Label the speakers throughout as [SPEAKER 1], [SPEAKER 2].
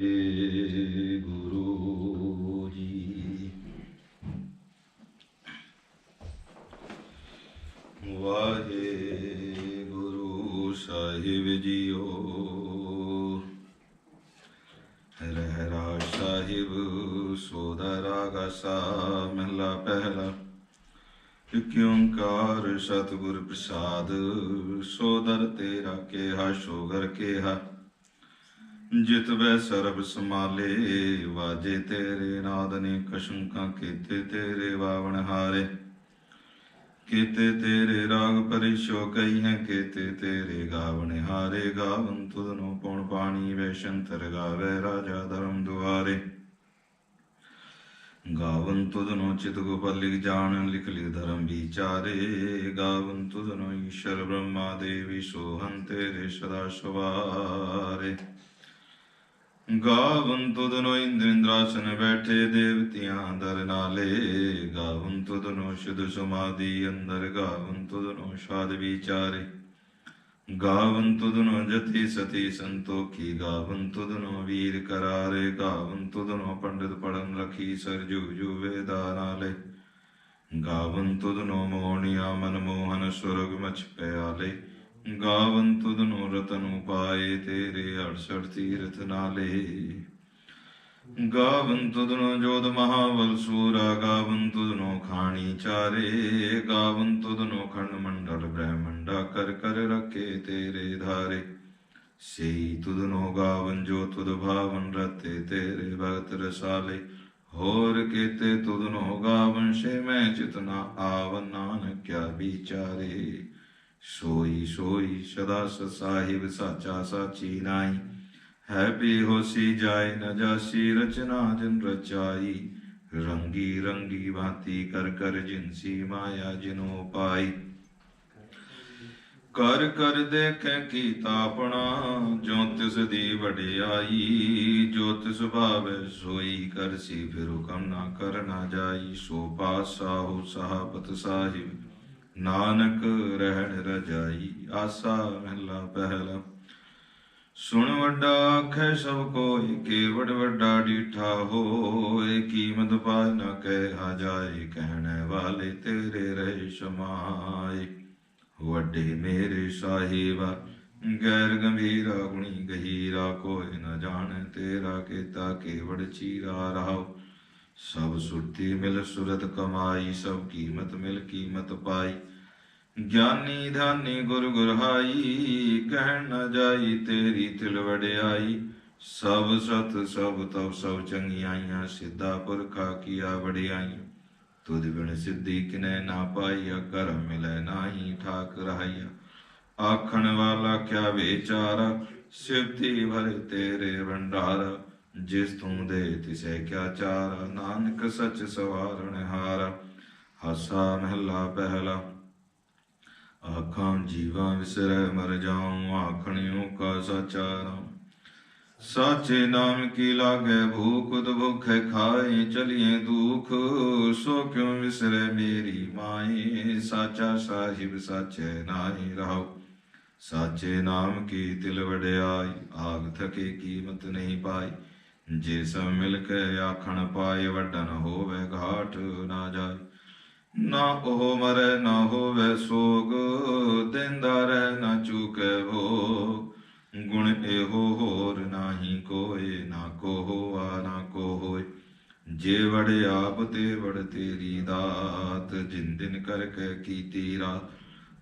[SPEAKER 1] ਗੁਰੂ ਜੀ ਵਾਹਿਗੁਰੂ ਸਾਹਿਬ ਜੀਓ ਰਹਿਰਾ ਸਾਹਿਬ ਸੋਦਾ ਰਾਗਾ ਪਹਿਲਾ ਇਕ ਸਤਿਗੁਰ ਪ੍ਰਸਾਦ ਸੋਦਰ ਤੇਰਾ ਕੇਹਾ ਸ਼ੋਗਰ ਕੇਹਾ ਜਿਤ ਵੈ ਸਰਬ ਸਮਾਲੇ ਵਾਜੇ ਤੇਰੇ ਨਾਦ ਨੇ ਕਸ਼ੰਕਾਂ ਕੀਤੇ ਤੇਰੇ ਵਾਵਣ ਹਾਰੇ ਕੀਤੇ ਤੇਰੇ ਰਾਗ ਪਰਿ ਕਈ ਹੈ ਕੀਤੇ ਤੇਰੇ ਗਾਵਣ ਹਾਰੇ ਗਾਵਨ ਤੁਧਨੋ ਪਉਣ ਪਾਣੀ ਵੈਸ਼ੰਤਰ ਗਾਵੇ ਰਾਜਾ ਧਰਮ ਦੁਆਰੇ ਗਾਵਨ ਤੁਧਨੋ ਚਿਤ ਗੋਪਲ ਲਿਖ ਜਾਣ ਲਿਖ ਲਿਖ ਧਰਮ ਵਿਚਾਰੇ ਗਾਵਨ ਤੁਧਨੋ ਈਸ਼ਰ ਬ੍ਰਹਮਾ ਦੇਵੀ ਸੋਹੰ ਤੇਰੇ ਸਦਾ ਸਵਾਰੇ ਗਾਵਨ ਤੁਧਨੋ ਇੰਦ੍ਰਿੰਦਰਾਸਨ ਬੈਠੇ ਦੇਵਤਿਆਂ ਦਰ ਨਾਲੇ ਗਾਵਨ ਤੁਧਨੋ ਸ਼ੁਧ ਸਮਾਧੀ ਅੰਦਰ ਗਾਵਨ ਤੁਧਨੋ ਸ਼ਾਦ ਵਿਚਾਰੇ ਗਾਵਨ ਤੁਧਨੋ ਜਤੀ ਸਤੀ ਸੰਤੋਖੀ ਗਾਵਨ ਤੁਧਨੋ ਵੀਰ ਕਰਾਰੇ ਗਾਵਨ ਤੁਧਨੋ ਪੰਡਿਤ ਪੜਨ ਰਖੀ ਸਰਜੂ ਜੂ ਵੇਦਾਨਾਲੇ ਗਾਵਨ ਤੁਧਨੋ ਮੋਹਣਿਆ ਮਨ ਮੋਹਨ ਸੁਰਗ ਮਚ ਪਿਆਲੇ ਗਾਵਨ ਤੁਧ ਰਤਨੋ ਪਾਏ ਤੇਰੇ ਅੜਸੜ ਤੀਰਥ ਨਾਲੇ ਗਾਵਨ ਤੁਧ ਜੋਦ ਮਹਾਵਲ ਸੂਰਾ ਗਾਵਨ ਤੁਧ ਖਾਣੀ ਚਾਰੇ ਗਾਵਨ ਤੁਧ ਖੰਡ ਮੰਡਲ ਬ੍ਰਹਮੰਡਾ ਕਰ ਕਰ ਰੱਖੇ ਤੇਰੇ ਧਾਰੇ ਸੇ ਤੁਧ ਨੂੰ ਗਾਵਨ ਜੋ ਤੁਧ ਭਾਵਨ ਰਤੇ ਤੇਰੇ ਭਗਤ ਰਸਾਲੇ ਹੋਰ ਕੀਤੇ ਤੁਧ ਨੂੰ ਗਾਵਨ ਸੇ ਮੈਂ ਚਿਤਨਾ ਆਵਨ ਨਾਨਕਿਆ ਵਿਚਾਰੇ ਸੋਈ ਸੋਈ ਸਦਾ ਸਾਹਿਬ ਸਾਚਾ ਸਾਚੀ ਨਾਈ ਹੈ ਬੇ ਹੋਸੀ ਜਾਏ ਨ ਜਾਸੀ ਰਚਨਾ ਜਨ ਰਚਾਈ ਰੰਗੀ ਰੰਗੀ ਬਾਤੀ ਕਰ ਕਰ ਜਿਨਸੀ ਮਾਇਆ ਜਿਨੋ ਪਾਈ ਕਰ ਕਰ ਦੇਖੈ ਕੀਤਾ ਆਪਣਾ ਜੋ ਤਿਸ ਦੀ ਵਡਿਆਈ ਜੋ ਤਿਸ ਭਾਵੈ ਸੋਈ ਕਰਸੀ ਫਿਰ ਹੁਕਮ ਨਾ ਕਰਨਾ ਜਾਈ ਸੋ ਪਾਸਾ ਹੋ ਸਾਹਬਤ ਸਾਹਿਬ ਨਾਨਕ ਰਹਿਣ ਰਜਾਈ ਆਸਾ ਮਹਿਲਾ ਪਹਿਲਾ ਸੁਣ ਵੱਡਾ ਆਖੇ ਸਭ ਕੋਈ ਕੇ ਵੱਡ ਵੱਡਾ ਡੀਠਾ ਹੋਏ ਕੀਮਤ ਪਾਇ ਨਾ ਕਹਿ ਆ ਜਾਏ ਕਹਿਣੇ ਵਾਲੇ ਤੇਰੇ ਰਹਿ ਸਮਾਏ ਵੱਡੇ ਮੇਰੇ ਸਾਹਿਬਾ ਗੈਰ ਗੰਭੀਰਾ ਗੁਣੀ ਗਹੀਰਾ ਕੋਇ ਨ ਜਾਣ ਤੇਰਾ ਕੀਤਾ ਕੇਵੜ ਚੀਰਾ ਰਹਾਓ ਸਭ ਸੁਰਤੀ ਮਿਲ ਸੁਰਤ ਕਮਾਈ ਸਭ ਕੀਮਤ ਮਿਲ ਕੀਮਤ ਪਾਈ ਗਿਆਨੀ ਧਾਨੀ ਗੁਰ ਗੁਰਹਾਈ ਕਹਿਣ ਨਾ ਜਾਈ ਤੇਰੀ ਤਿਲ ਵਡਿਆਈ ਸਭ ਸਤ ਸਭ ਤਉ ਸਭ ਚੰਗਿਆਈਆਂ ਸਿੱਧਾ ਪੁਰਖਾ ਕੀਆ ਵਡਿਆਈ ਤੁਧ ਬਿਨ ਸਿੱਧੀ ਕਿਨੈ ਨਾ ਪਾਈਆ ਕਰ ਮਿਲੈ ਨਾਹੀ ਠਾਕ ਰਹਾਈਆ ਆਖਣ ਵਾਲਾ ਕਿਆ ਵਿਚਾਰਾ ਸਿਫਤੀ ਭਰ ਤੇਰੇ ਵੰਡਾਰ ਜਿਸ ਤੂੰ ਦੇ ਤਿਸੈ ਕਿਆ ਚਾਰ ਨਾਨਕ ਸਚ ਸਵਾਰਣ ਹਾਰ ਹਸਾ ਮਹਿਲਾ ਪਹਿਲਾ ਆਖਾਂ ਜੀਵਾ ਵਿਸਰੈ ਮਰ ਜਾਉ ਆਖਣਿਓ ਕਾ ਸਾਚਾਰਾ ਸਾਚੇ ਨਾਮ ਕੀ ਲਾਗੇ ਭੂਖ ਉਦ ਭੁਖੇ ਖਾਏ ਚਲਿਏ ਦੁਖ ਸੋ ਕਿਉ ਵਿਸਰੈ ਮੇਰੀ ਮਾਏ ਸਾਚਾ ਸਾਹਿਬ ਸਾਚੇ ਨਾਹੀ ਰਹਾਉ ਸਾਚੇ ਨਾਮ ਕੀ ਤਿਲ ਵਡਿਆਈ ਆਗ ਥਕੇ ਕੀਮਤ ਨਹੀਂ ਪਾਈ ਜੇ ਸਭ ਮਿਲ ਕੇ ਆਖਣ ਪਾਏ ਵਡਨ ਹੋਵੇ ਘਾਟ ਨਾ ਜਾਏ ਨਾ ਉਹ ਮਰੈ ਨਾ ਹੋਵੇ ਸੋਗ ਦਿੰਦਾ ਰਹਿ ਨਾ ਚੂਕੈ ਹੋ ਗੁਣ ਇਹੋ ਹੋਰ ਨਾਹੀ ਕੋਏ ਨਾ ਕੋ ਆ ਨਾ ਕੋ ਹੋਏ ਜੇ ਵੜ ਆਪ ਤੇ ਵੜ ਤੇਰੀ ਦਾਤ ਜਿੰਨ ਦਿਨ ਕਰ ਕੇ ਕੀਤੀ ਰਾਤ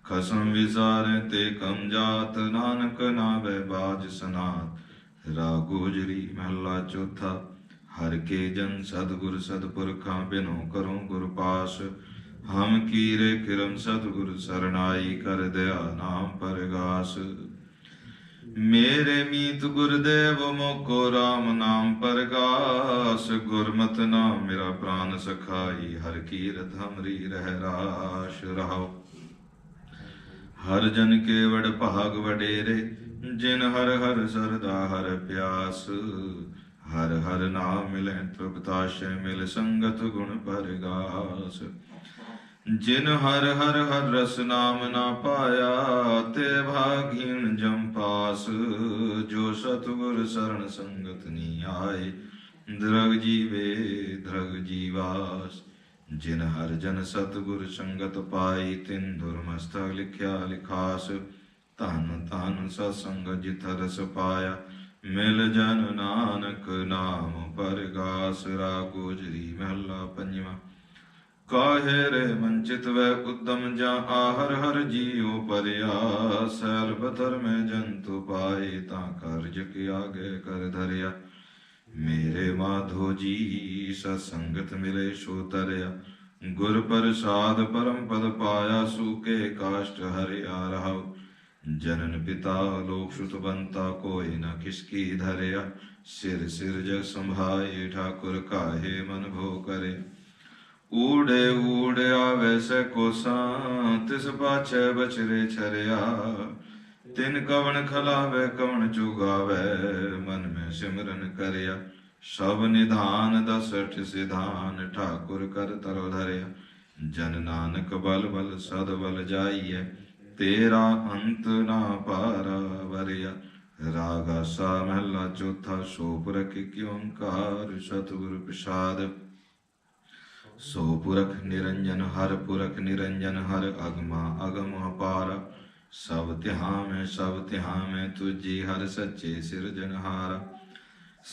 [SPEAKER 1] ਖਸਮ ਵਿਸਾਰੇ ਤੇ ਕਮ ਜਾਤ ਨਾਨਕ ਨਾ ਬੈ ਬਾਜ ਸਨਾਤ ਗੋਜਰੀ ਮਹਲਾ ਚੌਥਾ ਹਰ ਕੇ ਜਨ ਸਤਗੁਰ ਸਤਪੁਰਖਾਂ ਬਿਨੋ ਕਰੋ ਗੁਰ ਪਾਸ ਹਮ ਕੀਰੇ ਕਿਰਮ ਸਤਿਗੁਰ ਸਰਣਾਈ ਕਰ ਦਿਆ ਨਾਮ ਪਰਗਾਸ ਮੇਰੇ ਮੀਤ ਗੁਰਦੇਵ ਮੋਕੋ ਰਾਮ ਨਾਮ ਪਰਗਾਸ ਗੁਰਮਤਿ ਨਾਮ ਮੇਰਾ ਪ੍ਰਾਨ ਸਖਾਈ ਹਰ ਕੀਰਤ ਹਮਰੀ ਰਹਿ ਰਾਸ਼ ਰਹਾਓ ਹਰ ਜਨ ਕੇ ਵਡ ਭਾਗ ਵਡੇਰੇ ਜਿਨ ਹਰ ਹਰ ਸਰਦਾ ਹਰ ਪਿਆਸ ਹਰ ਹਰ ਨਾਮ ਮਿਲੈ ਤ੍ਰਿਪਤਾਸ਼ੇ ਮਿਲ ਸੰਗਤ ਗੁਣ ਪਰਗਾਸ ਜਿਨ ਹਰ ਹਰ ਹਰ ਰਸ ਨਾਮ ਨਾ ਪਾਇਆ ਤੇ ਭਾਗੀਨ ਜਮ ਪਾਸ ਜੋ ਸਤਗੁਰ ਸਰਣ ਸੰਗਤ ਨੀ ਆਏ ਦਰਗ ਜੀਵੇ ਦਰਗ ਜੀਵਾਸ ਜਿਨ ਹਰ ਜਨ ਸਤਗੁਰ ਸੰਗਤ ਪਾਈ ਤਿਨ ਦੁਰਮਸਤਕ ਲਿਖਿਆ ਲਿਖਾਸ ਧਨ ਧਨ ਸਤ ਸੰਗਤ ਜਿਤ ਰਸ ਪਾਇਆ ਮਿਲ ਜਨ ਨਾਨਕ ਨਾਮ ਪਰਗਾਸ ਰਾਗੋ ਜਰੀ ਮਹਲਾ ਪੰਜਵਾਂ ਕਾਹੇ ਰਹਿ ਵੰਚਿਤ ਵੈ ਉਦਮ ਜਾਂ ਆਹਰ ਹਰ ਜੀਉ ਪਰਿਆ ਸਰਬ ਬਤਰ ਜੰਤੂ ਪਾਏ ਤਾਂ ਕਰਜ ਕੇ ਆਗੇ ਕਰ ਧਰਿਆ ਮੇਰੇ ਮਾਧੋ ਜੀ ਸਤ ਸੰਗਤ ਮਿਲੇ ਸੋ ਤਰਿਆ ਗੁਰ ਪ੍ਰਸਾਦ ਪਰਮ ਪਦ ਪਾਇਆ ਸੂਕੇ ਕਾਸ਼ਟ ਹਰਿਆ ਰਹਾਉ ਜਨਨ ਪਿਤਾ ਲੋਕ ਸੁਤ ਬੰਤਾ ਕੋਈ ਨ ਕੀ ਧਰਿਆ ਸਿਰ ਸਿਰ ਜਗ ਸੰਭਾਏ ਠਾਕੁਰ ਕਾਹੇ ਮਨ ਭੋ ਕਰੇ ਊੜੇ ਊੜਿਆ ਵੈਸੇ ਕੋ ਸੰਤਿ ਤਿਸ ਪਾਛੈ ਬਚਰੇ ਛਰਿਆ ਤਿਨ ਕਵਣ ਖਲਾਵੇ ਕਵਣ ਚੁਗਾਵੇ ਮਨ ਮੈਂ ਸਿਮਰਨ ਕਰਿਆ ਸਭ ਨਿਧਾਨ ਦਸਠ ਸਿਧਾਨ ਠਾਕੁਰ ਕਰ ਤਰੋ ਧਰਿਆ ਜਨ ਨਾਨਕ ਬਲ ਬਲ ਸਦ ਬਲ ਜਾਈਐ ਤੇਰਾ ਅੰਤ ਨਾ ਪਾਰ ਵਰਿਆ ਰਾਗਾ ਸਾ ਮਹਿਲਾ ਚੌਥਾ ਸੋਪਰਕ ਕਿ ਓੰਕਾਰ ਸਤਿਗੁਰ ਪ੍ਰਸਾਦਿ ਸੋ ਪੁਰਖ ਨਿਰੰਜਨ ਹਰ ਪੁਰਖ ਨਿਰੰਜਨ ਹਰ ਅਗਮਾ ਅਗਮ ਅਪਾਰ ਸਭ ਤਿਹਾ ਮੈਂ ਸਭ ਤਿਹਾ ਮੈਂ ਤੁਜੀ ਹਰ ਸੱਚੇ ਸਿਰਜਣਹਾਰ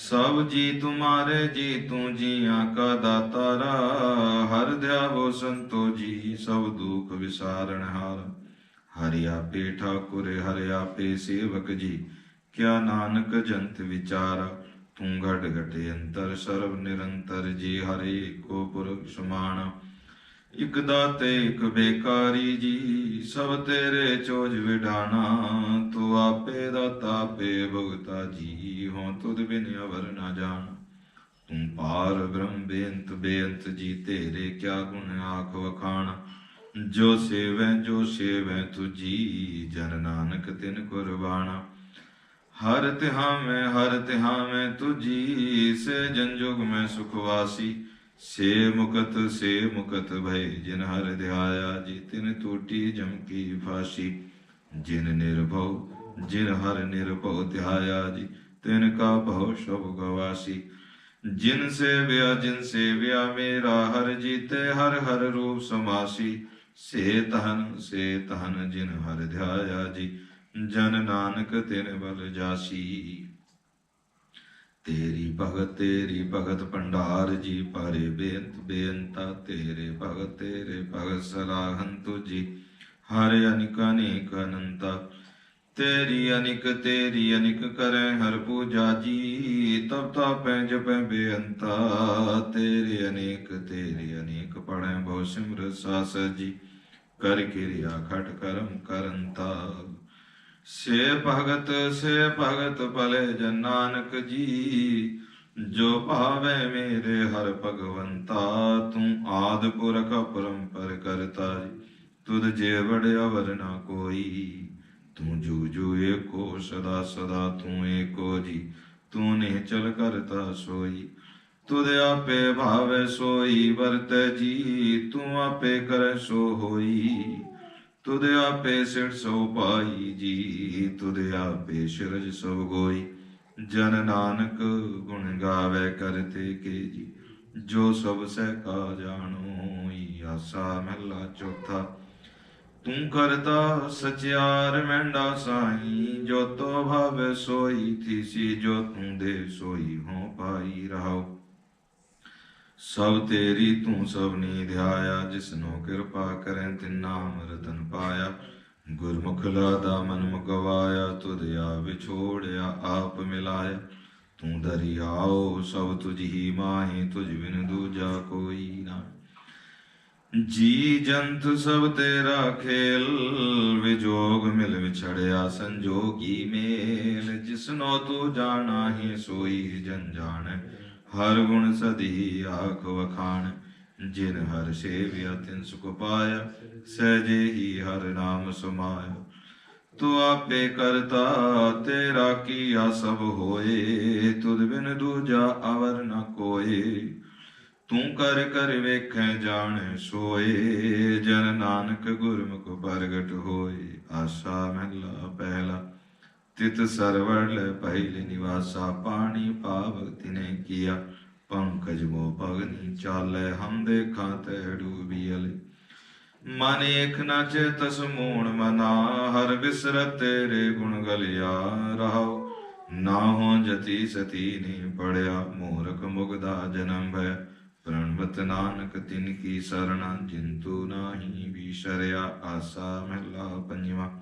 [SPEAKER 1] ਸਭ ਜੀ ਤੁਮਾਰੇ ਜੀ ਤੂੰ ਜੀਆਂ ਕਾ ਦਾਤਾਰਾ ਹਰ ਧਿਆਵੋ ਸੰਤੋ ਜੀ ਸਭ ਦੁਖ ਵਿਸਾਰਣਹਾਰ ਹਰਿ ਆਪੇ ਠਾਕੁਰ ਹਰਿ ਆਪੇ ਸੇਵਕ ਜੀ ਕਿਆ ਨਾਨਕ ਜੰਤ ਵਿਚਾਰਾ ਤੂੰ ਘਟ ਘਟੇ ਅੰਤਰ ਸਰਬ ਨਿਰੰਤਰ ਜੀ ਹਰੀ ਕੋ ਪੁਰਖ ਸਮਾਨ ਇਕ ਦਾਤੇ ਇਕ ਬੇਕਾਰੀ ਜੀ ਸਭ ਤੇਰੇ ਚੋਜ ਵਿਡਾਣਾ ਤੂੰ ਆਪੇ ਦਾਤਾ ਪੇ ਭਗਤਾ ਜੀ ਹਉ ਤੁਧ ਬਿਨ ਅਵਰ ਨਾ ਜਾਣ ਤੂੰ ਪਾਰ ਬ੍ਰਹਮ ਬੇਅੰਤ ਬੇਅੰਤ ਜੀ ਤੇਰੇ ਕਿਆ ਗੁਣ ਆਖ ਵਖਾਣ ਜੋ ਸੇਵੈ ਜੋ ਸੇਵੈ ਤੁਜੀ ਜਨ ਨਾਨਕ ਤਿਨ ਕੁਰਬਾਨਾ ਹਰ ਤਿਹਾਵੇਂ ਹਰ ਤਿਹਾਵੇਂ ਤੁਜੀ ਸੇ ਜੁਗ ਮੈਂ ਸੁਖਵਾਸੀ ਸੇ ਮੁਕਤ ਸੇ ਮੁਕਤ ਭਏ ਜਿਨ ਹਰ ਧਿਆਇਆ ਜੀ ਤਿਨ ਟੂਟੀ ਜਮਕੀ ਫਾਸੀ ਜਿਨ ਨਿਰਭਉ ਜਿਨ ਹਰ ਨਿਰਭਉ ਧਿਆਇਆ ਜੀ ਤਿਨ ਕਾ ਭਉ ਸ਼ਬ ਗਵਾਸੀ ਜਿਨ ਵਿਆ ਜਿਨ ਸੇ ਵਿਆ ਮੇਰਾ ਹਰ ਜੀਤੇ ਹਰ ਹਰ ਰੂਪ ਸਮਾਸੀ ਸੇ ਤਹਨ ਸੇ ਤਹਨ ਜਿਨ ਹਰ ਧਿਆਇਆ ਜੀ ਜਨ ਨਾਨਕ ਤੇਰ ਬਲ ਜਾਸੀ ਤੇਰੀ ਭਗਤ ਤੇਰੀ ਭਗਤ ਭੰਡਾਰ ਜੀ ਪਰੇ ਬੇਅੰਤ ਬੇਅੰਤਾ ਤੇਰੇ ਭਗਤ ਤੇਰੇ ਭਗਤ ਸਲਾਹਨ ਜੀ ਹਰ ਅਨਿਕ ਅਨੇਕ ਅਨੰਤ ਤੇਰੀ ਅਨਿਕ ਤੇਰੀ ਅਨਿਕ ਕਰੈ ਹਰ ਪੂਜਾ ਜੀ ਤਬ ਤਾ ਪੈ ਜਪੈ ਬੇਅੰਤਾ ਤੇਰੇ ਅਨੇਕ ਤੇਰੇ ਅਨੇਕ ਪੜੈ ਬਹੁ ਸਿਮਰ ਸਾਸ ਜੀ ਕਰ ਕਿਰਿਆ ਖਟ ਕਰਮ ਕਰੰਤਾ ਸੇ ਭਗਤ ਸੇ ਭਗਤ ਭਲੇ ਜਨ ਨਾਨਕ ਜੀ ਜੋ ਭਾਵੇ ਮੇਰੇ ਹਰ ਭਗਵੰਤਾ ਤੂੰ ਆਦ ਪੁਰਖ ਪਰੰਪਰ ਕਰਤਾ ਤੁਧ ਜੇ ਅਵਰ ਨਾ ਕੋਈ ਤੂੰ ਜੂ ਜੂ ਏਕੋ ਸਦਾ ਸਦਾ ਤੂੰ ਏਕੋ ਜੀ ਤੂੰ ਨੇ ਚਲ ਕਰਤਾ ਸੋਈ ਤੁਧ ਆਪੇ ਭਾਵੇ ਸੋਈ ਵਰਤ ਜੀ ਤੂੰ ਆਪੇ ਕਰੇ ਸੋ ਹੋਈ ਤੁਧ ਆਪੇ ਸਿਰ ਸੋ ਪਾਈ ਜੀ ਤੁਧ ਆਪੇ ਸਿਰਜ ਸਭ ਗੋਈ ਜਨ ਨਾਨਕ ਗੁਣ ਗਾਵੇ ਕਰਤੇ ਕੇ ਜੀ ਜੋ ਸਭ ਸਹਿ ਕਾ ਜਾਣੋ ਆਸਾ ਮਹਿਲਾ ਚੌਥਾ ਤੂੰ ਕਰਤਾ ਸਚਿਆਰ ਮੈਂਡਾ ਸਾਈ ਜੋ ਤੋ ਭਵ ਸੋਈ ਸੀ ਜੋ ਤੂੰ ਦੇ ਸੋਈ ਹੋ ਪਾਈ ਰਹਾਓ ਸਭ ਤੇਰੀ ਤੂੰ ਸਭਨੀ ਧਿਆਇਆ ਜਿਸਨੋ ਕਿਰਪਾ ਕਰੇ ਤਿਨਾ ਅਮਰਤਨ ਪਾਇਆ ਗੁਰਮੁਖ ਲਾਦਾ ਮਨ ਮੁਗਵਾਇਆ ਤੁਧਿਆ ਵਿਛੋੜਿਆ ਆਪ ਮਿਲਾਇਆ ਤੂੰ ਦਰਿਆਓ ਸਭ ਤੁਝ ਹੀ ਮਾਹੀ ਤੁਝ ਬਿਨ ਦੂਜਾ ਕੋਈ ਨਾ ਜੀ ਜੰਤ ਸਭ ਤੇਰਾ ਖੇਲ ਵਿਜੋਗ ਮਿਲ ਵਿਛੜਿਆ ਸੰਜੋਗੀ ਮੇਲ ਜਿਸਨੋ ਤੂੰ ਜਾਣਾ ਹੀ ਸੋਈ ਜਨ ਜਾਣੈ ਹਰ ਗੁਣ ਸਦੀ ਆਖ ਵਖਾਣ ਜਿਨ ਹਰ ਸੇਵਿਆ ਤਿਨ ਸੁਖ ਪਾਇਆ ਸਹਜੇ ਹੀ ਹਰ ਨਾਮ ਸਮਾਇ ਤੂੰ ਆਪੇ ਕਰਤਾ ਤੇਰਾ ਕੀਆ ਸਭ ਹੋਏ ਤੁਧ ਬਿਨ ਦੂਜਾ ਅਵਰ ਨ ਕੋਏ ਤੂੰ ਕਰ ਕਰ ਵੇਖੈ ਜਾਣ ਸੋਏ ਜਨ ਨਾਨਕ ਗੁਰਮੁਖ ਪ੍ਰਗਟ ਹੋਏ ਆਸਾ ਮਹਿਲਾ ਪਹਿਲਾ तित सरवल पहले निवासा पाणी पावति ने किया पंकज मो पगनी चाल हम देखा तह डूबियल मन एक न चेतस मूण मना हर विसर तेरे गुण गलिया रहो ना हो जति सती ने पड़या मूर्ख मुगदा जन्म भय प्रणवत नानक तिन की शरणा जिंतु नाही भी शरया आसा पंजवा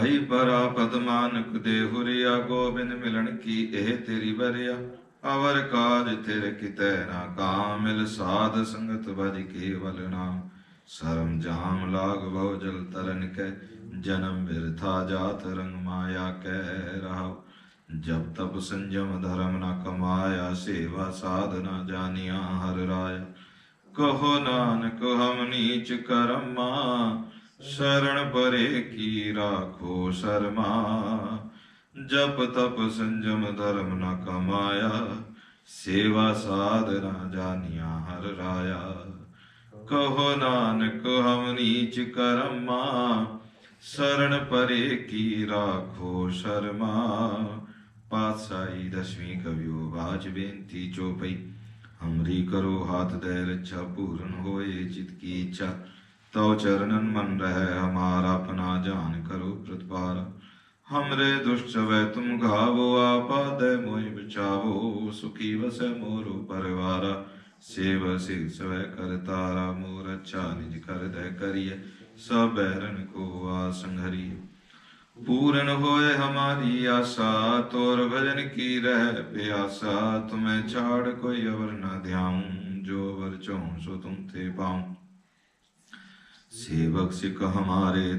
[SPEAKER 1] ਭਈ ਪਰਾ ਪਦਮਾਨਕ ਦੇ ਹੁਰੀਆ ਗੋਬਿੰਦ ਮਿਲਣ ਕੀ ਇਹ ਤੇਰੀ ਬਰਿਆ ਅਵਰ ਕਾਜ ਤੇਰ ਕਿਤੈ ਨਾ ਕਾਮਿਲ ਸਾਧ ਸੰਗਤ ਭਜ ਕੇਵਲ ਨਾਮ ਸਰਮ ਜਾਮ ਲਾਗ ਬਹੁ ਜਲ ਤਰਨ ਕੈ ਜਨਮ ਬਿਰਥਾ ਜਾਤ ਰੰਗ ਮਾਇਆ ਕਹਿ ਰਹਾ ਜਬ ਤਪ ਸੰਜਮ ਧਰਮ ਨਾ ਕਮਾਇਆ ਸੇਵਾ ਸਾਧਨਾ ਜਾਨੀਆਂ ਹਰ ਰਾਇ ਕਹੋ ਨਾਨਕ ਹਮ ਨੀਚ ਕਰਮਾ ਸ਼ਰਣ ਪਰੇ ਕੀ ਰਾਖੋ ਸ਼ਰਮਾ ਜਪ ਤਪ ਸੰਜਮ ਧਰਮ ਨ ਕਮਾਇਆ ਸੇਵਾ ਸਾਧਨਾ ਜਾਨੀਆਂ ਹਰ ਰਾਇਆ ਕਹੋ ਨਾਨਕ ਹਮ ਨੀਚ ਕਰਮਾ ਸਰਣ ਪਰੇ ਕੀ ਰਾਖੋ ਸ਼ਰਮਾ ਪਾਤਸ਼ਾਹੀ ਦਸਵੀਂ ਕਵਿਓ ਬਾਜ ਬੇਨਤੀ ਚੋਪਈ ਅਮਰੀ ਕਰੋ ਹਾਥ ਦੇ ਰਛਾ ਪੂਰਨ ਹੋਏ ਚਿਤ ਕੀ ਇੱਛਾ تو چرنن من رہے ہمارا پنا جان کرو پرتبار ہمرے دشت چوے تم گھاو آپا دے موئی بچاو سکی وسے مورو پروارا سیو سیو سوے کرتارا مور اچھا نج کر دے کریے سب بہرن کو آسنگھریے پورن ہوئے ہماری آسا تور بھجن کی رہ پی آسا تمہیں چھاڑ کوئی اور نہ دھیاؤں جو عبر چون سو تم تھے پاؤں سیوک سکھ ہمارے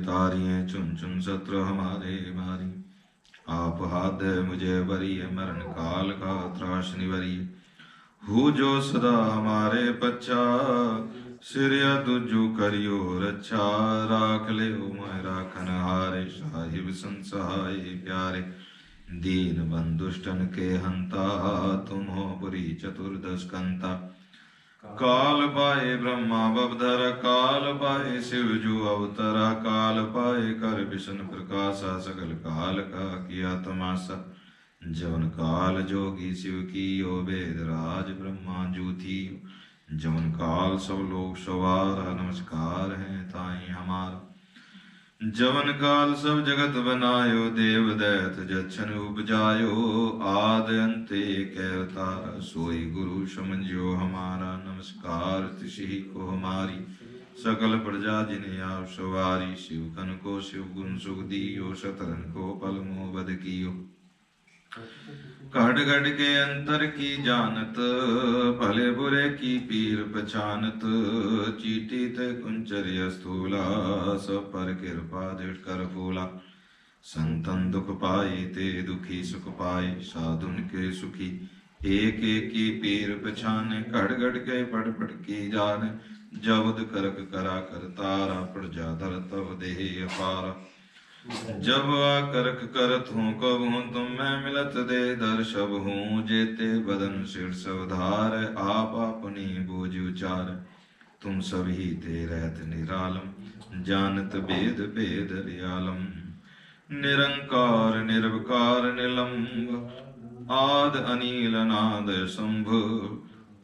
[SPEAKER 1] چن چن ستر ہمارے ہمارے ماری آپ ہاتھ مجھے بری بری مرن کال کا تراشنی ہو جو سریا کریو راکھ لے راکھن ہارے پیارے دین بند کے ہنتا تم ہو بری چترد کنتا کال پائے اوترا کال پائے کر بشن پرکاسا سکل کا کیا تماسا جون کا کی او بید راج جو تھی جون کا نمشکار ہیں تائیں ہمارا ਜਵਨ ਕਾਲ ਸਭ ਜਗਤ ਬਨਾਇਓ ਦੇਵ ਦੇਤ ਜਛਨ ਉਪਜਾਇਓ ਆਦ ਅੰਤੇ ਕਹਿ ਉਤਾਰ ਸੋਈ ਗੁਰੂ ਸਮਝਿਓ ਹਮਾਰਾ ਨਮਸਕਾਰ ਤਿਸਹੀ ਕੋ ਹਮਾਰੀ ਸਕਲ ਪ੍ਰਜਾ ਜਿਨੇ ਆਪ ਸਵਾਰੀ ਸ਼ਿਵ ਕਨ ਕੋ ਸ਼ਿਵ ਗੁਣ ਸੁਖ ਦੀਓ ਸਤਰਨ ਕੋ ਪਲ ਮੋ ਬਦ ਕੀਓ ਘੜ ਗੜ ਕੇ ਅੰਤਰ ਕੀ ਜਾਣਤ ਭਲੇ ਬੁਰੇ ਕੀ ਪੀਰ ਪਛਾਨਤ ਚੀਟੀ ਤੇ ਕੁੰਚਰਿਆ ਅਸਤੂਲਾ ਸਭ ਪਰ ਕਿਰਪਾ ਦੇਟ ਕਰ ਫੂਲਾ ਸੰਤਨ ਦੁਖ ਪਾਈ ਤੇ ਦੁਖੀ ਸੁਖ ਪਾਈ ਸਾਧੁਨ ਕੇ ਸੁਖੀ ਏਕ ਏਕੀ ਪੀਰ ਪਛਾਨ ਘੜ ਘੜ ਕੇ ਪੜ ਪੜ ਕੀ ਜਾਣ ਜਬਦ ਕਰਕ ਕਰਾ ਕਰਤਾਰਾ ਪ੍ਰਜਾ ਜਾਦਰ ਤਵ ਦੇਹ ਅਪਾਰਾ जब करक करत हूँ कब हूँ तुम मैं मिलत दे दर शब हूँ जेते बदन सब धार आप अपनी बोझ उचार तुम सभी ते रहत निरालम जानत भेद भेद रियालम निरंकार निर्विकार निलंब आद अनिल अनाद संभ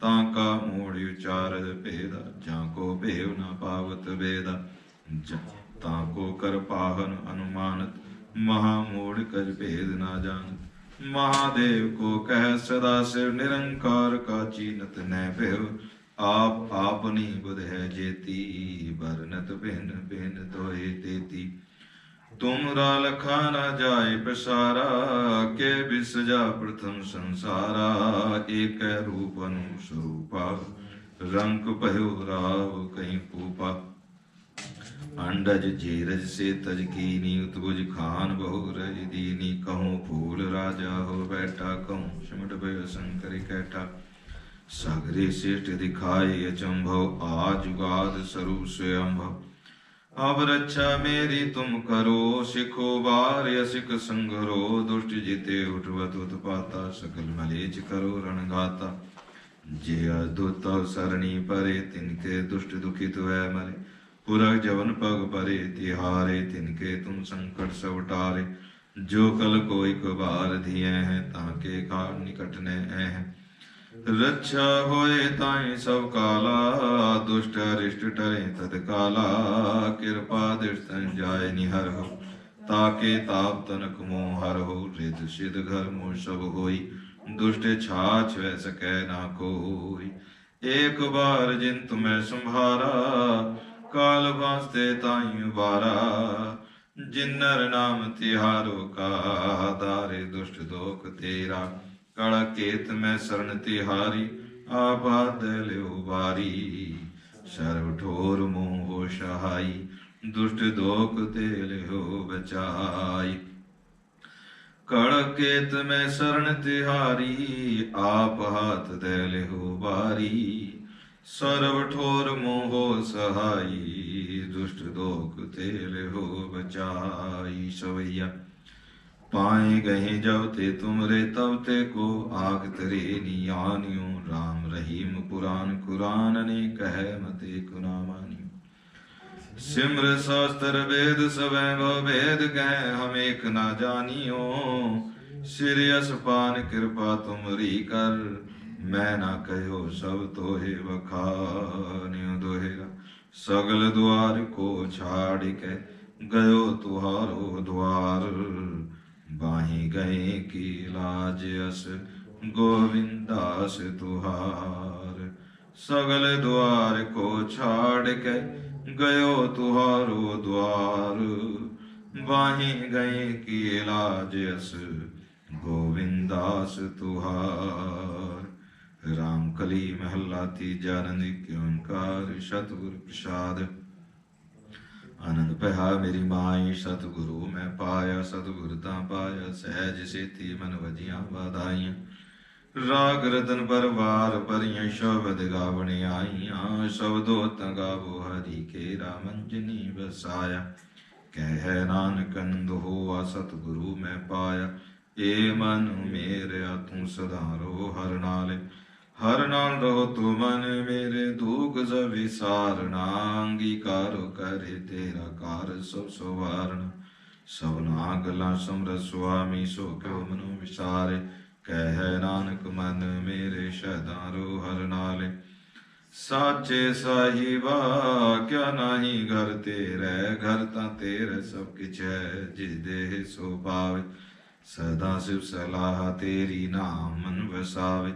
[SPEAKER 1] ताका मोड़ उचार भेदा जाको भेव न पावत भेदा जा ਤਾਂ ਕੋ ਕਰ ਪਾਹਨ ਅਨੁਮਾਨਤ ਮਹਾ ਮੂੜ ਕਜ ਭੇਦ ਨਾ ਜਾਣਤ ਮਹਾਦੇਵ ਕੋ ਕਹਿ ਸਦਾ ਸਿਵ ਨਿਰੰਕਾਰ ਕਾ ਚੀਨਤ ਨੈ ਭਿਵ ਆਪ ਆਪਨੀ ਬੁਧ ਹੈ ਜੇਤੀ ਬਰਨਤ ਭਿੰਨ ਭਿੰਨ ਤੋਏ ਤੇਤੀ ਤੁਮਰਾ ਲਖਾ ਨਾ ਜਾਏ ਪਸਾਰਾ ਕੇ ਜਾ ਪ੍ਰਥਮ ਸੰਸਾਰਾ ਏਕ ਰੂਪ ਅਨੁਸਰੂਪਾ ਰੰਗ ਭਇਓ ਰਾਵ ਕਹੀਂ ਪੂਪਾ ਅੰਡਜ ਜੀਰਜ ਸੇ ਤਜ ਕੀਨੀ ਉਤਬੁਜ ਖਾਨ ਬਹੁ ਰਜ ਦੀਨੀ ਕਹਉ ਫੂਲ ਰਾਜਾ ਹੋ ਬੈਠਾ ਕਹਉ ਸ਼ਮਟ ਭਇ ਸੰਕਰਿ ਕੈਠਾ ਸਗਰੇ ਸਿਸ਼ਟ ਦਿਖਾਏ ਅਚੰਭਵ ਆਜੁਗਾਦ ਸਰੂਪ ਸਯੰਭਵ ਅਬ ਰੱਛਾ ਮੇਰੀ ਤੁਮ ਕਰੋ ਸਿਖੋ ਵਾਰਿਆ ਸਿਖ ਸੰਗਰੋ ਦੁਸ਼ਟ ਜਿਤੇ ਉਠਵਤ ਉਤਪਾਤਾ ਸਕਲ ਮਲੇਚ ਕਰੋ ਰਣਗਾਤਾ ਜੇ ਅਦੁਤ ਸਰਣੀ ਪਰੇ ਤਿਨ ਕੇ ਦੁਸ਼ਟ ਦੁਖਿਤ ਹੋਇ ਮਰੇ ਪੁਰਖ ਜਵਨ ਪਗ ਪਰੇ ਤਿਹਾਰੇ ਤਿਨਕੇ ਤੁਮ ਸੰਕਟ ਸਭ ਟਾਰੇ ਜੋ ਕਲ ਕੋਈ ਕੁਬਾਰ ਧੀਐ ਹੈ ਤਾਂ ਕੇ ਕਾਲ ਨਿਕਟ ਨੇ ਐ ਰੱਛਾ ਹੋਏ ਤਾਈ ਸਭ ਕਾਲਾ ਦੁਸ਼ਟ ਅਰਿਸ਼ਟ ਟਰੇ ਤਦ ਕਾਲਾ ਕਿਰਪਾ ਦਿਸ ਤਨ ਜਾਏ ਨਿਹਰ ਹੋ ਤਾਕੇ ਤਾਪ ਤਨਕ ਮੋਹ ਹਰ ਹੋ ਰਿਦ ਸਿਧ ਘਰ ਮੋਹ ਸਭ ਹੋਈ ਦੁਸ਼ਟੇ ਛਾਛ ਵੈ ਸਕੈ ਨਾ ਕੋਈ ਏਕ ਬਾਰ ਜਿਨ ਤੁਮੈ ਸੰਭਾਰਾ ਕਾਲ ਵਾਸਤੇ ਤਾਈਂ ਬਾਰਾ ਜਿਨਰ ਨਾਮ ਤਿਹਾਰੋ ਕਾ ਦਾਰੇ ਦੁਸ਼ਟ ਦੋਖ ਤੇਰਾ ਕਲ ਕੇਤ ਮੈਂ ਸਰਨ ਤਿਹਾਰੀ ਆਬਾਦ ਲਿਓ ਵਾਰੀ ਸਰਬ ਠੋਰ ਮੂੰ ਹੋ ਸਹਾਈ ਦੁਸ਼ਟ ਦੋਖ ਤੇ ਲਿਓ ਬਚਾਈ ਕਲ ਕੇਤ ਮੈਂ ਸਰਨ ਤਿਹਾਰੀ ਆਪ ਹਾਥ ਦੇ ਲਿਓ ਵਾਰੀ ਸਰਬ ਠੋਰ ਮੋਹ ਸਹਾਈ ਦੁਸ਼ਟ ਦੋਖ ਤੇ ਲਿਹੋ ਬਚਾਈ ਸਵਈਆ ਪਾਏ ਗਏ ਜਬ ਤੇ ਤੁਮਰੇ ਤਬ ਤੇ ਕੋ ਆਖ ਤਰੇ ਨਿਆਨਿਓ ਰਾਮ ਰਹੀਮ ਕੁਰਾਨ ਕੁਰਾਨ ਨੇ ਕਹਿ ਮਤੇ ਕੁਨਾਮਾਨੀ ਸਿਮਰ ਸਾਸਤਰ ਵੇਦ ਸਵੈ ਗੋ ਵੇਦ ਕਹਿ ਹਮ ਨਾ ਜਾਣੀਓ ਸਿਰਿ ਅਸਪਾਨ ਕਿਰਪਾ ਤੁਮਰੀ ਕਰ ਮੈਂ ਨਾ ਕਹਿਓ ਸਭ ਤੋਹੇ ਵਖਾਨਿਉ ਦੋਹੇਗਾ ਸਗਲ ਦੁਆਰ ਕੋ ਛਾੜ ਕੇ ਗਇਓ ਤੁਹਾਰੋ ਦੁਆਰ ਬਾਹੀ ਗਏ ਕੀ ਲਾਜ ਅਸ ਗੋਵਿੰਦਾਸ ਤੁਹਾਰ ਸਗਲ ਦੁਆਰ ਕੋ ਛਾੜ ਕੇ ਗਇਓ ਤੁਹਾਰੋ ਦੁਆਰ ਬਾਹੀ ਗਏ ਕੀ ਲਾਜ ਅਸ ਗੋਵਿੰਦਾਸ ਤੁਹਾਰ ਰਾਮ ਕਲੀ ਮਹੱਲਾ ਤੀਜਾ ਅਨੰਦ ਕੇ ਓੰਕਾਰ ਸਤਿਗੁਰ ਪ੍ਰਸਾਦ ਆਨੰਦ ਪਹਾ ਮੇਰੀ ਮਾਈ ਸਤਿਗੁਰੂ ਮੈਂ ਪਾਇਆ ਸਤਿਗੁਰ ਤਾਂ ਪਾਇਆ ਸਹਿਜ ਸੇਤੀ ਮਨ ਵਜੀਆਂ ਵਾਧਾਈਆਂ ਰਾਗ ਰਤਨ ਪਰਵਾਰ ਪਰਿਆਂ ਸ਼ਬਦ ਗਾਵਣ ਆਈਆਂ ਸ਼ਬਦੋ ਗਾਵੋ ਹਰੀ ਕੇ ਰਾਮੰਜਨੀ ਵਸਾਇਆ ਕਹਿ ਨਾਨਕੰਦ ਹੋਆ ਸਤਿਗੁਰੂ ਮੈਂ ਪਾਇਆ ਏ ਮਨ ਮੇਰਿਆ ਤੂੰ ਸਦਾ ਰੋ ਹਰ ਨਾਲੇ ਹਰ ਨਾਲ ਰਹੋ ਤੁ ਮਨ ਮੇਰੇ ਦੂਖ ਜਬ ਵਿਸਾਰਣਾ ਅੰਗੀਕਾਰੋ ਕਰੇ ਤੇਰਾ ਕਾਰ ਸਭ ਸੁਵਾਰਣ ਸਭਨਾ ਗਲਾ ਸਮਰ ਸੁਆਮੀ ਸੋ ਕਿਉ ਮਨੋ ਵਿਸਾਰੇ ਕਹਿ ਨਾਨਕ ਮਨ ਮੇਰੇ ਸ਼ਦਾ ਰੋ ਹਰ ਨਾਲੇ ਸਾਚੇ ਸਾਹਿਬਾ ਕਿਆ ਨਹੀਂ ਘਰ ਤੇਰੇ ਘਰ ਤਾਂ ਤੇਰੇ ਸਭ ਕਿਛ ਹੈ ਜਿਸ ਦੇਹ ਸੋ ਪਾਵੇ ਸਦਾ ਸਿਵ ਸਲਾਹ ਤੇਰੀ ਨਾਮ ਮਨ ਵਸਾਵੇ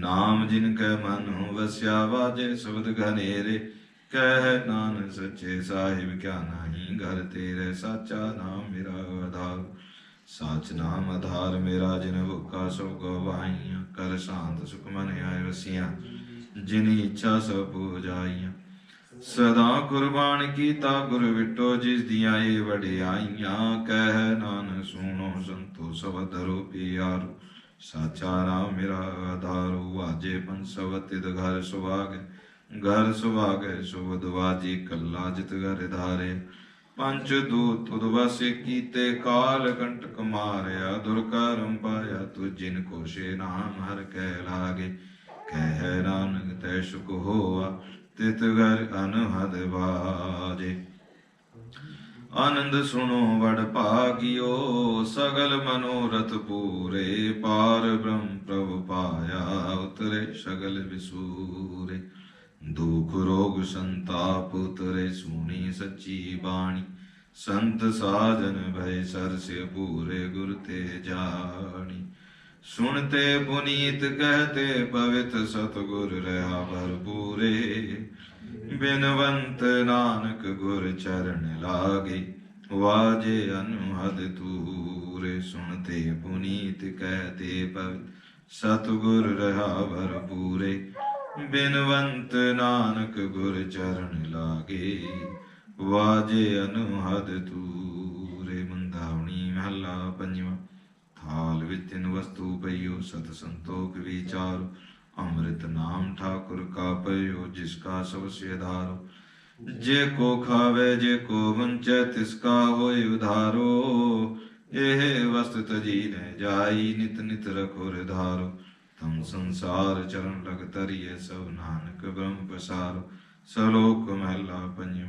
[SPEAKER 1] ਨਾਮ ਜਿਨ ਕੈ ਮਨ ਹੋ ਵਸਿਆ ਵਾਜੇ ਸ਼ਬਦ ਘਨੇਰੇ ਕਹਿ ਨਾਨਕ ਸੱਚੇ ਸਾਹਿਬ ਕਿਆ ਨਹੀਂ ਘਰ ਤੇਰੇ ਸਾਚਾ ਨਾਮ ਮੇਰਾ ਆਧਾਰ ਸਾਚ ਨਾਮ ਆਧਾਰ ਮੇਰਾ ਜਿਨ ਭੁੱਖਾ ਸੋ ਗਵਾਈਆਂ ਕਰ ਸ਼ਾਂਤ ਸੁਖ ਮਨ ਆਇ ਵਸੀਆਂ ਜਿਨ ਇੱਛਾ ਸੋ ਪੂਜਾਈਆਂ ਸਦਾ ਕੁਰਬਾਨ ਕੀਤਾ ਗੁਰ ਵਿਟੋ ਜਿਸ ਦੀਆਂ ਏ ਵਡਿਆਈਆਂ ਕਹਿ ਨਾਨਕ ਸੁਣੋ ਸੰਤੋ ਸਬਦ ਰੂਪੀ ਸਾਚਾ ਰਾਮ ਮੇਰਾ ਆਧਾਰੁ ਆਜੇ ਪੰਸਵ ਤਿਦ ਘਰ ਸੁਭਾਗ ਘਰ ਸੁਭਾਗ ਦਵਾਜੀ ਕੱਲਾ ਜਿਤ ਘਰ ਧਾਰੇ ਪੰਚ ਦੂਤ ਵਸੇ ਕੀਤੇ ਕਾਲ ਕੰਟਕ ਮਾਰਿਆ ਦੁਰਕਾਰਮ ਪਾਇਆ ਤੁ ਜਿਨ ਕੋ ਸੇ ਨਾਮ ਹਰ ਕਹਿ ਲਾਗੇ ਕਹਿ ਨਾਨਕ ਤੈ ਸੁਖ ਹੋਆ ਤਿਤ ਘਰ ਅਨਹਦ ਬਾਜੇ ਆਨੰਦ ਸੁਣੋ ਵਡ ਭਾਗਿਓ ਸਗਲ ਮਨੋਰਥ ਪੂਰੇ ਪਾਰ ਬ੍ਰਹਮ ਪ੍ਰਭ ਪਾਇਆ ਉਤਰੇ ਸਗਲ ਵਿਸੂਰੇ ਦੁਖ ਰੋਗ ਸੰਤਾਪ ਉਤਰੇ ਸੁਣੀ ਸੱਚੀ ਬਾਣੀ ਸੰਤ ਸਾਜਨ ਭੈ ਸਰਸੇ ਪੂਰੇ ਗੁਰ ਤੇ ਜਾਣੀ ਸੁਣਤੇ ਬੁਨੀਤ ਕਹਤੇ ਪਵਿਤ ਸਤਗੁਰ ਰਹਾ ਭਰਪੂਰੇ ਬਿਨਵੰਤ ਨਾਨਕ ਗੁਰ ਚਰਨ ਲਾਗੇ ਵਾਜੇ ਅਨੁਹਦ ਤੂਰੇ ਸੁਣਤੇ ਬੁਨੀਤ ਕਹਤੇ ਪਵਿਤ ਸਤਗੁਰ ਰਹਾ ਭਰਪੂਰੇ ਬਿਨਵੰਤ ਨਾਨਕ ਗੁਰ ਚਰਨ ਲਾਗੇ ਵਾਜੇ ਅਨੁਹਦ ਤੂਰੇ ਮੰਦਾਵਣੀ ਮਹਲਾ ਪੰਜਵਾਂ ਹਾਲ ਵਿੱਚ ਤਿੰਨ ਵਸਤੂ ਪਈਓ ਸਤ ਸੰਤੋਖ ਵਿਚਾਰ ਅੰਮ੍ਰਿਤ ਨਾਮ ਠਾਕੁਰ ਕਾ ਪਈਓ ਜਿਸ ਕਾ ਸਭ ਸਿਧਾਰ ਜੇ ਕੋ ਖਾਵੇ ਜੇ ਕੋ ਵੰਚੈ ਤਿਸ ਕਾ ਹੋਇ ਉਧਾਰੋ ਇਹ ਵਸਤ ਤਜੀ ਨੇ ਜਾਈ ਨਿਤ ਨਿਤ ਰਖੋ ਰਧਾਰੋ ਤਮ ਸੰਸਾਰ ਚਰਨ ਲਗ ਤਰੀਏ ਸਭ ਨਾਨਕ ਬ੍ਰਹਮ ਪਸਾਰ ਸਲੋਕ ਮਹਿਲਾ ਪੰਜੋ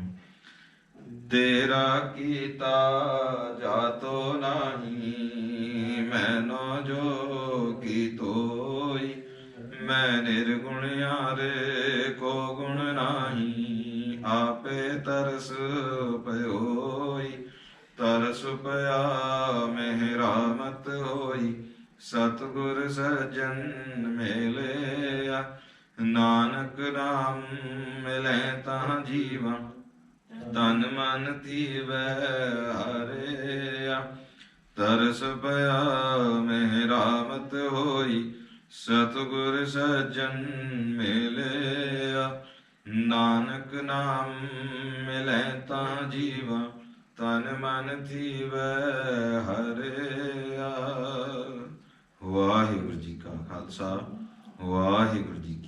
[SPEAKER 1] ਤੇਰਾ ਕੀਤਾ ਜਾਤੋ ਨਹੀਂ ਮੈਨੋ ਜੋ ਕੀ ਤੋਈ ਮੈਂ ਨਿਰਗੁਣ ਆਰੇ ਕੋ ਗੁਣ ਨਹੀਂ ਆਪੇ ਤਰਸ ਪਇਓਈ ਤਰਸ ਪਿਆ ਮਹਿਰਾਮਤ ਹੋਈ ਸਤਗੁਰ ਸਜਨ ਮੇਲੇ ਨਾਨਕ ਨਾਮ ਮਿਲੇ ਤਾਂ ਜੀਵਨ ਤਨ ਮਨ ਤੀਵੈ ਹਰਿਆ ਤਰਸ ਪਿਆ ਰਾਮਤ ਹੋਈ ਸਤਗੁਰ ਸਜਨ ਮਿਲਿਆ ਨਾਨਕ ਨਾਮ ਮਿਲੈ ਤਾਂ ਜੀਵ ਤਨ ਮਨ ਤੀਵੈ ਹਰਿਆ ਵਾਹਿਗੁਰੂ ਜੀ ਕਾ ਖਾਲਸਾ ਵਾਹਿਗੁਰੂ ਜੀ